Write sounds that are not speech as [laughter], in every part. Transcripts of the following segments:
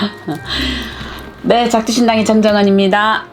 [laughs] 네, 작두신당의 정정은입니다.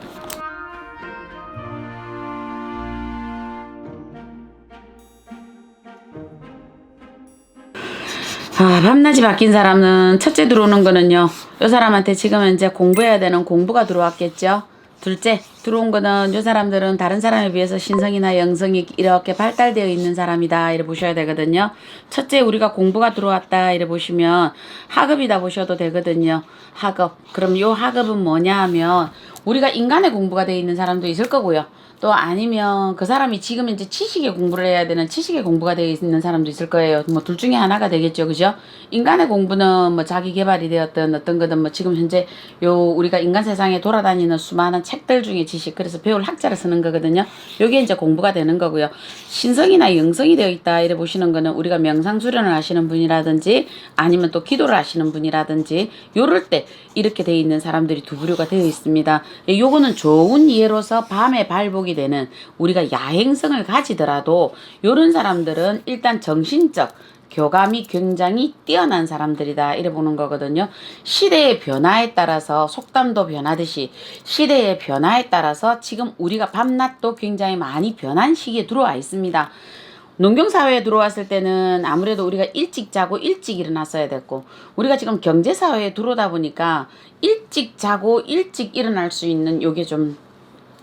아, 밤낮이 바뀐 사람은 첫째 들어오는 거는요. 요 사람한테 지금은 이제 공부해야 되는 공부가 들어왔겠죠. 둘째 들어온 거는 요 사람들은 다른 사람에 비해서 신성이나 영성이 이렇게 발달되어 있는 사람이다 이래 보셔야 되거든요. 첫째 우리가 공부가 들어왔다 이래 보시면 학업이다 보셔도 되거든요. 학업. 그럼 요 학업은 뭐냐 하면 우리가 인간의 공부가 되어 있는 사람도 있을 거고요. 또 아니면 그 사람이 지금 이제 지식의 공부를 해야 되는 지식의 공부가 되어 있는 사람도 있을 거예요. 뭐 둘 중에 하나가 되겠죠. 그죠? 인간의 공부는 뭐 자기 개발이 되었던 어떤 거든 뭐 지금 현재 요 우리가 인간 세상에 돌아다니는 수많은 책들 중에 지식 그래서 배울 학자를 쓰는 거거든요. 요게 이제 공부가 되는 거고요. 신성이나 영성이 되어 있다 이래 보시는 거는 우리가 명상 수련을 하시는 분이라든지 아니면 또 기도를 하시는 분이라든지 요럴 때 이렇게 되어 있는 사람들이 두 부류가 되어 있습니다. 예, 요거는 좋은 예로서 밤에 발복이 되는 우리가 야행성을 가지더라도 요런 사람들은 일단 정신적 교감이 굉장히 뛰어난 사람들이다 이래 보는 거거든요. 시대의 변화에 따라서 속담도 변하듯이 시대의 변화에 따라서 지금 우리가 밤낮도 굉장히 많이 변한 시기에 들어와 있습니다. 농경사회에 들어왔을 때는 아무래도 우리가 일찍 자고 일찍 일어났어야 됐고 우리가 지금 경제사회에 들어오다 보니까 일찍 자고 일찍 일어날 수 있는 요게 좀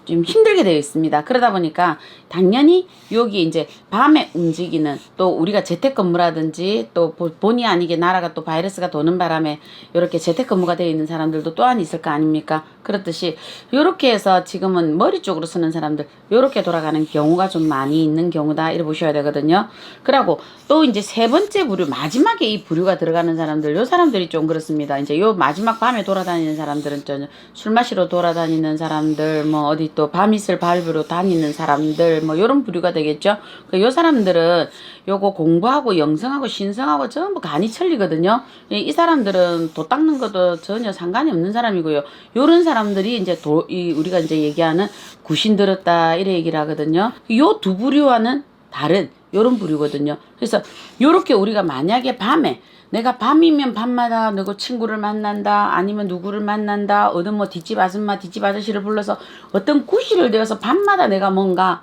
좀 힘들게 되어 있습니다. 그러다 보니까 당연히 여기 이제 밤에 움직이는 또 우리가 재택근무라든지 또 보- 본의 아니게 나라가 또 바이러스가 도는 바람에 이렇게 재택근무가 되어 있는 사람들도 또한 있을 거 아닙니까? 그렇듯이 이렇게 해서 지금은 머리 쪽으로 쓰는 사람들 이렇게 돌아가는 경우가 좀 많이 있는 경우다 이래 보셔야 되거든요. 그러고 또 이제 세 번째 부류 마지막에 이 부류가 들어가는 사람들 요 사람들이 좀 그렇습니다. 이제 요 마지막 밤에 돌아다니는 사람들은 좀술 마시러 돌아다니는 사람들 뭐 어디 또 밤이슬 밟으러 다니는 사람들 뭐 요런 부류가 되겠죠. 그요 사람들은 요거 공부하고 영성하고 신성하고 전부 간이 천리거든요. 이, 이 사람들은 도 닦는 것도 전혀 상관이 없는 사람이고요. 요런 사람 들이 이제 도, 이 우리가 이제 얘기하는 구신 들었다 이래 얘기를 하거든요. 요 두 부류와는 다른 요런 부류거든요. 그래서 요렇게 우리가 만약에 밤에 내가 밤이면 밤마다 누구 친구를 만난다 아니면 누구를 만난다 어느 뭐 뒷집 아줌마 뒷집 아저씨를 불러서 어떤 구실을 되어서 밤마다 내가 뭔가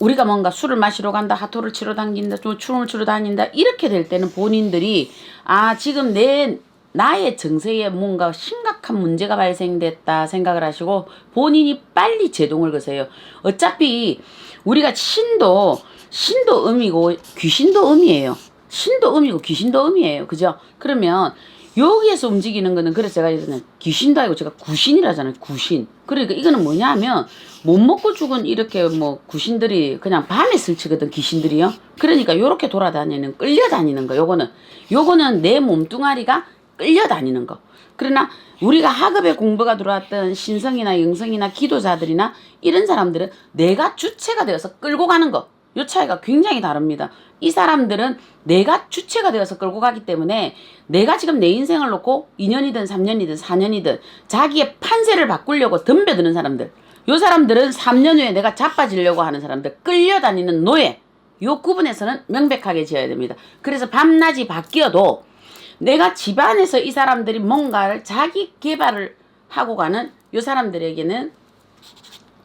우리가 뭔가 술을 마시러 간다 하토를 치러 다닌다 또 춤을 추러 다닌다 이렇게 될 때는 본인들이 아 지금 내 나의 정세에 뭔가 심각한 문제가 발생됐다 생각을 하시고 본인이 빨리 제동을 거세요. 어차피 우리가 신도 신도 음이고 귀신도 음이에요. 신도 음이고 귀신도 음이에요. 그죠? 그러면 여기에서 움직이는 거는 그래서 제가 이러는 귀신도 아니고 제가 구신이라잖아요. 구신. 그러니까 이거는 뭐냐 하면 못 먹고 죽은 이렇게 뭐 구신들이 그냥 밤에 설치거든 귀신들이요. 그러니까 요렇게 돌아다니는 끌려다니는 거. 요거는 요거는 내 몸뚱아리가 끌려다니는 거. 그러나 우리가 학업에 공부가 들어왔던 신성이나 영성이나 기도자들이나 이런 사람들은 내가 주체가 되어서 끌고 가는 거. 요 차이가 굉장히 다릅니다. 이 사람들은 내가 주체가 되어서 끌고 가기 때문에 내가 지금 내 인생을 놓고 2년이든 3년이든 4년이든 자기의 판세를 바꾸려고 덤벼드는 사람들. 요 사람들은 3년 후에 내가 자빠지려고 하는 사람들. 끌려다니는 노예. 요 구분에서는 명백하게 지어야 됩니다. 그래서 밤낮이 바뀌어도 내가 집안에서 이 사람들이 뭔가를 자기 개발을 하고 가는 요 사람들에게는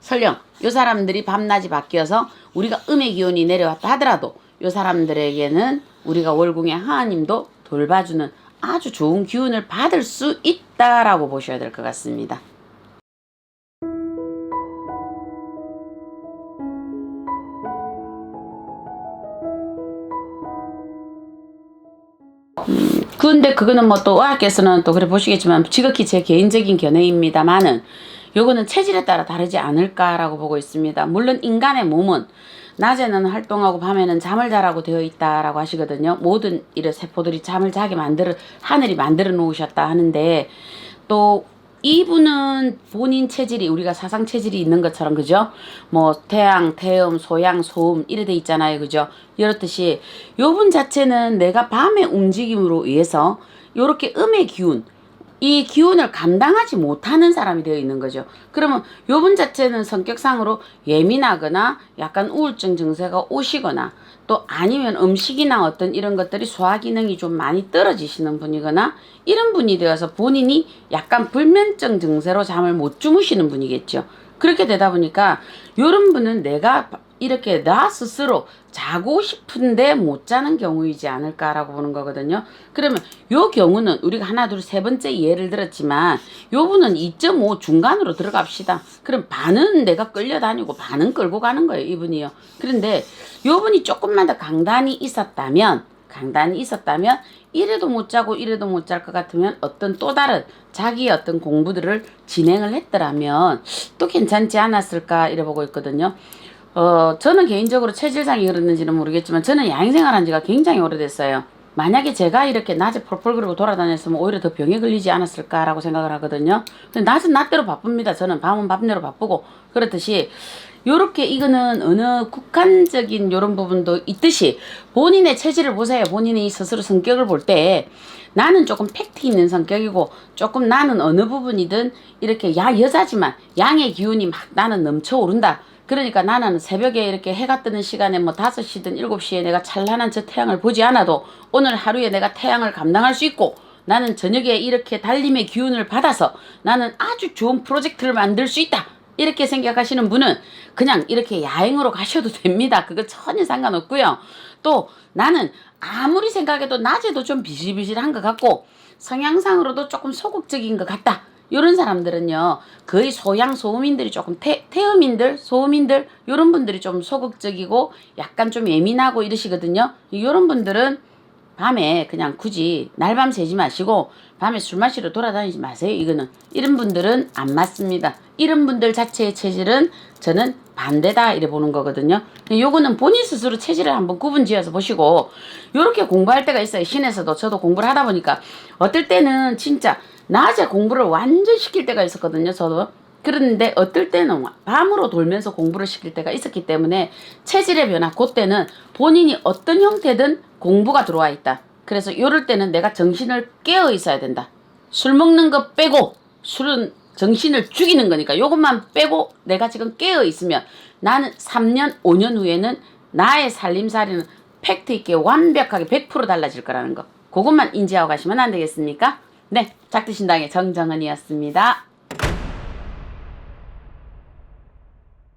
설령 요 사람들이 밤낮이 바뀌어서 우리가 음의 기운이 내려왔다 하더라도 요 사람들에게는 우리가 월궁의 하나님도 돌봐주는 아주 좋은 기운을 받을 수 있다라고 보셔야 될 것 같습니다. 근데 그거는 뭐 또 의학께서는 또 그래 보시겠지만 지극히 제 개인적인 견해입니다만은 요거는 체질에 따라 다르지 않을까라고 보고 있습니다. 물론 인간의 몸은 낮에는 활동하고 밤에는 잠을 자라고 되어 있다라고 하시거든요. 모든 이런 세포들이 잠을 자게 만들어 하늘이 만들어 놓으셨다 하는데 또 이분은 본인 체질이 우리가 사상 체질이 있는 것처럼 그죠? 뭐 태양, 태음, 소양, 소음 이래 돼 있잖아요. 그죠? 이렇듯이 요분 자체는 내가 밤의 움직임으로 의해서 요렇게 음의 기운 이 기운을 감당하지 못하는 사람이 되어 있는 거죠. 그러면 요분 자체는 성격상으로 예민하거나 약간 우울증 증세가 오시거나 또 아니면 음식이나 어떤 이런 것들이 소화 기능이 좀 많이 떨어지시는 분이거나 이런 분이 되어서 본인이 약간 불면증 증세로 잠을 못 주무시는 분이겠죠. 그렇게 되다 보니까 요런 분은 내가 이렇게 나 스스로 자고 싶은데 못 자는 경우이지 않을까라고 보는 거거든요. 그러면 요 경우는 우리가 하나 둘 세 번째 예를 들었지만 요 분은 2.5 중간으로 들어갑시다. 그럼 반은 내가 끌려다니고 반은 끌고 가는 거예요. 이분이요. 그런데 요 분이 조금만 더 강단이 있었다면 강단이 있었다면 이래도 못 자고 이래도 못 잘 것 같으면 어떤 또 다른 자기의 어떤 공부들을 진행을 했더라면 또 괜찮지 않았을까 이래 보고 있거든요. 어, 저는 개인적으로 체질상이 그랬는지는 모르겠지만 저는 야행 생활 한 지가 굉장히 오래됐어요. 만약에 제가 이렇게 낮에 펄펄 그러고 돌아다녔으면 오히려 더 병에 걸리지 않았을까라고 생각을 하거든요. 근데 낮은 낮대로 바쁩니다. 저는 밤은 밤대로 바쁘고 그렇듯이 요렇게 이거는 어느 국한적인 요런 부분도 있듯이 본인의 체질을 보세요. 본인의 스스로 성격을 볼 때 나는 조금 팩트 있는 성격이고 조금 나는 어느 부분이든 이렇게 야 여자지만 양의 기운이 막 나는 넘쳐오른다. 그러니까 나는 새벽에 이렇게 해가 뜨는 시간에 뭐 5시든 7시에 내가 찬란한 저 태양을 보지 않아도 오늘 하루에 내가 태양을 감당할 수 있고 나는 저녁에 이렇게 달림의 기운을 받아서 나는 아주 좋은 프로젝트를 만들 수 있다. 이렇게 생각하시는 분은 그냥 이렇게 야행으로 가셔도 됩니다. 그거 전혀 상관없고요. 또 나는 아무리 생각해도 낮에도 좀 비실비실한 것 같고 성향상으로도 조금 소극적인 것 같다. 이런 사람들은요 거의 소양 소음인들이 조금 태, 태음인들 소음인들 이런 분들이 좀 소극적이고 약간 좀 예민하고 이러시거든요. 이런 분들은 밤에 그냥 굳이 날밤 새지 마시고 밤에 술 마시러 돌아다니지 마세요. 이거는. 이런 분들은 안 맞습니다. 이런 분들 자체의 체질은 저는 반대다 이래 보는 거거든요. 요거는 본인 스스로 체질을 한번 구분 지어서 보시고 요렇게 공부할 때가 있어요. 신에서도 저도 공부를 하다 보니까. 어떨 때는 진짜 낮에 공부를 완전 시킬 때가 있었거든요, 저도. 그런데 어떨 때는 밤으로 돌면서 공부를 시킬 때가 있었기 때문에 체질의 변화, 그때는 본인이 어떤 형태든 공부가 들어와 있다. 그래서 이럴 때는 내가 정신을 깨어 있어야 된다. 술 먹는 거 빼고 술은 정신을 죽이는 거니까 요것만 빼고 내가 지금 깨어 있으면 나는 3년, 5년 후에는 나의 살림살이는 팩트 있게 완벽하게 100% 달라질 거라는 거. 그것만 인지하고 가시면 안 되겠습니까? 네, 작두신당의 정정은이었습니다.